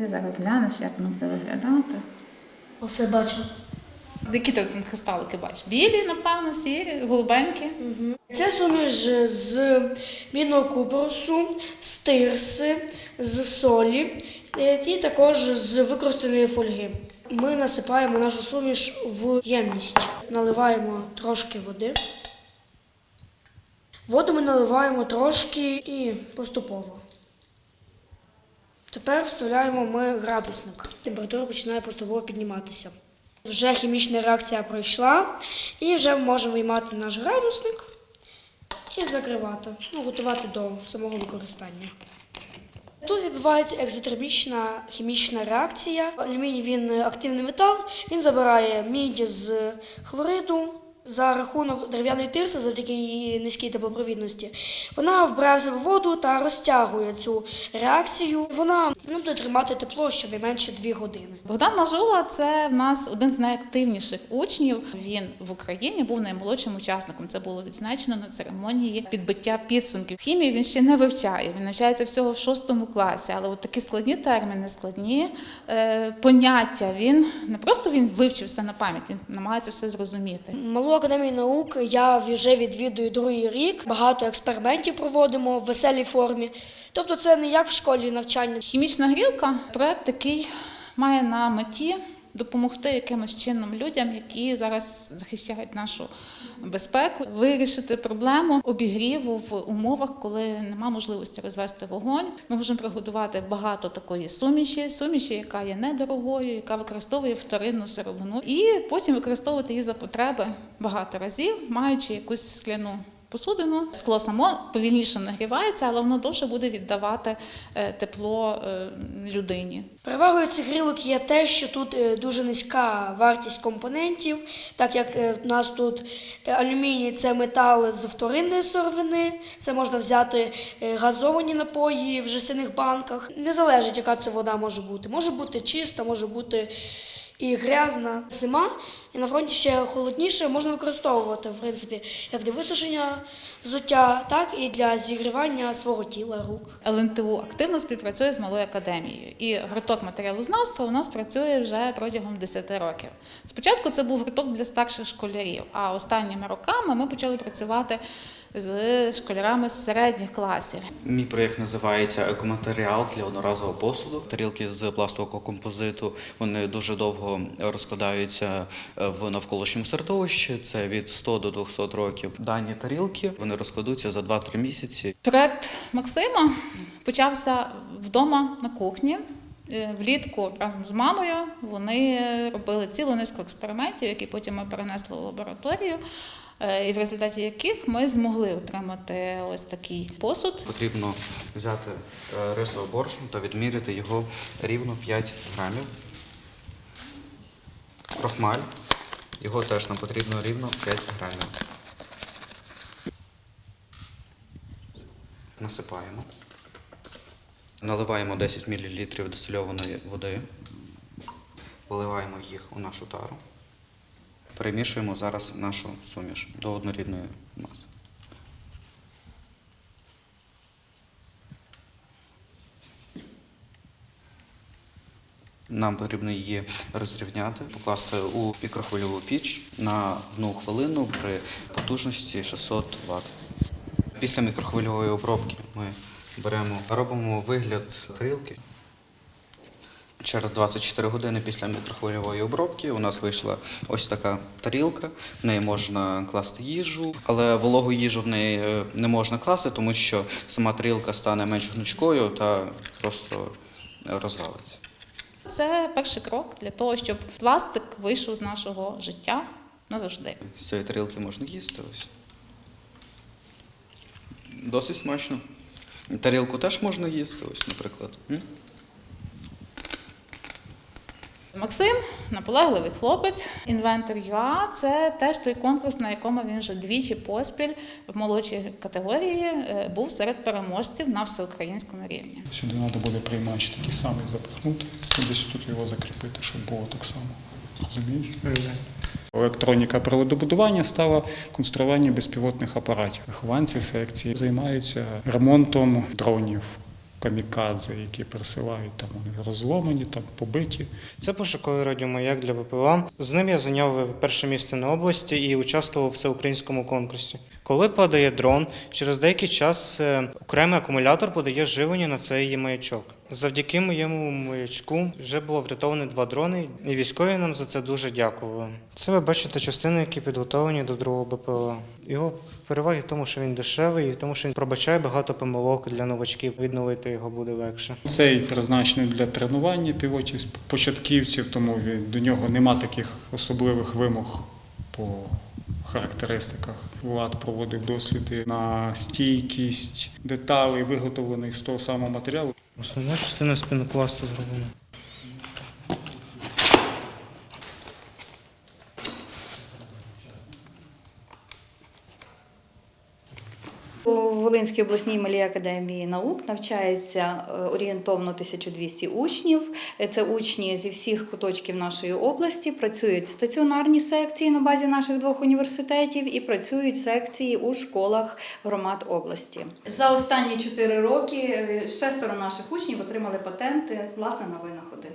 Ти зараз глянеш, як воно буде виглядати. Все бачу. Які ти кристалики бачиш? Білі, напевно, сірі, голубенькі. Це суміш з мідного купоросу, з тирси, з солі е, і також з використаної фольги. Ми насипаємо нашу суміш в ємність, наливаємо трошки води. Воду ми наливаємо трошки і поступово. Тепер вставляємо ми градусник. Температура починає поступово підніматися. Вже хімічна реакція пройшла, і вже можемо виймати наш градусник і закривати, ну, готувати до самого використання. Тут відбувається екзотермічна хімічна реакція. Алюміній він активний метал, він забирає мідь з хлориду. За рахунок дерев'яної тирси, завдяки її низькій теплопровідності, вона вбирає воду та розтягує цю реакцію. Вона буде тримати тепло щонайменше 2 години. Богдан Мажула це в нас один з найактивніших учнів. Він в Україні був наймолодшим учасником. Це було відзначено на церемонії підбиття підсумків. Хімію він ще не вивчає. Він навчається всього в шостому класі, але от такі складні терміни, складні е, поняття. Він не просто він вивчив все на пам'ять, він намагається все зрозуміти. Малу академію наук я вже відвідую другий рік. Багато експериментів проводимо в веселій формі. Тобто, це не як в школі навчання. Хімічна грілка проект, який має на меті допомогти якимось чином людям, які зараз захищають нашу безпеку, вирішити проблему обігріву в умовах, коли нема можливості розвести вогонь. Ми можемо приготувати багато такої суміші, суміші, яка є недорогою, яка використовує вторинну сировину, і потім використовувати її за потреби багато разів, маючи якусь скляну. Посудину скло само повільніше нагрівається, але воно довше буде віддавати е, тепло е, людині. Перевагою цих грілок є те, що тут е, дуже низька вартість компонентів, так як в нас тут алюміній це метал з вторинної сировини, це можна взяти газовані напої в жестяних банках. Не залежить, яка це вода може бути. Може бути чиста, може бути і грязна. Зима, і на фронті ще холодніше, можна використовувати, в принципі, як для висушення взуття, так і для зігрівання свого тіла, рук. ЛНТУ активно співпрацює з малою академією, і гурток матеріалознавства у нас працює вже протягом 10 років. Спочатку це був гурток для старших школярів, а останніми роками ми почали працювати з школярами з середніх класів. Мій проєкт називається Екоматеріал для одноразового посуду. Тарілки з пластикового композиту вони дуже довго розкладаються в навколишньому середовищі. Це від 100 до 200 років. Дані тарілки вони розкладуться за 2-3 місяці. Проект Максима почався вдома на кухні. Е, Влітку разом з мамою вони робили цілу низку експериментів, які потім ми перенесли в лабораторію, і в результаті яких ми змогли отримати ось такий посуд. Потрібно взяти е, рисовий борошно та відміряти його рівно 5 грамів. Крохмаль. Його теж нам потрібно рівно 5 грамів. Насипаємо. Наливаємо 10 мл дистильованої води. Виливаємо їх у нашу тару. Перемішуємо зараз нашу суміш до однорідної маси. Нам потрібно її розрівняти, покласти у мікрохвильову піч на одну хвилину при потужності 600 Вт. Після мікрохвильової обробки ми беремо, робимо вигляд тарілки. Через 24 години після мікрохвильової обробки у нас вийшла ось така тарілка. В неї можна класти їжу, але вологу їжу в неї е, не можна класти, тому що сама тарілка стане менш гнучкою та просто розвалиться. Це перший крок для того, щоб пластик вийшов з нашого життя назавжди. З цієї тарілки можна їсти ось. Досить смачно. Тарілку теж можна їсти, ось, наприклад. Максим наполегливий хлопець. Інвентор ЮА це теж той конкурс, на якому він вже двічі поспіль в молодшій категорії е, був серед переможців на всеукраїнському рівні. Сюди треба буде приймач такий самий запихнути десь тут його закріпити, щоб було так само. Розумієш? Електроніка приладобудування стала конструювання безпілотних апаратів. Вихованці секції займаються ремонтом дронів, камікадзе, які присилають, там вони розломані, там побиті. Це пошуковий радіомаяк для БПЛА. З ним я зайняв перше місце на області і участвував в всеукраїнському конкурсі. Коли падає дрон, через деякий час е, окремий акумулятор подає живлення на цей маячок. Завдяки моєму маячку вже було врятовано два дрони, і військові нам за це дуже дякували. Це ви бачите частини, які підготовлені до другого БПЛА. Його переваги в тому, що він дешевий, і в тому, що він пробачає багато помилок для новачків. Відновити його буде легше. Цей призначений для тренування пілотів початківців, тому він, до нього нема таких особливих вимог по характеристиках. Влад проводив досліди на стійкість деталей, виготовлених з того самого матеріалу. Основна частина спінопласту зроблена. У Волинській обласній малій академії наук навчається е, орієнтовно 1200 учнів. Це учні зі всіх куточків нашої області. Працюють стаціонарні секції на базі наших двох університетів і працюють секції у школах громад області. За останні чотири роки е, шестеро наших учнів отримали патенти власне на винаходи.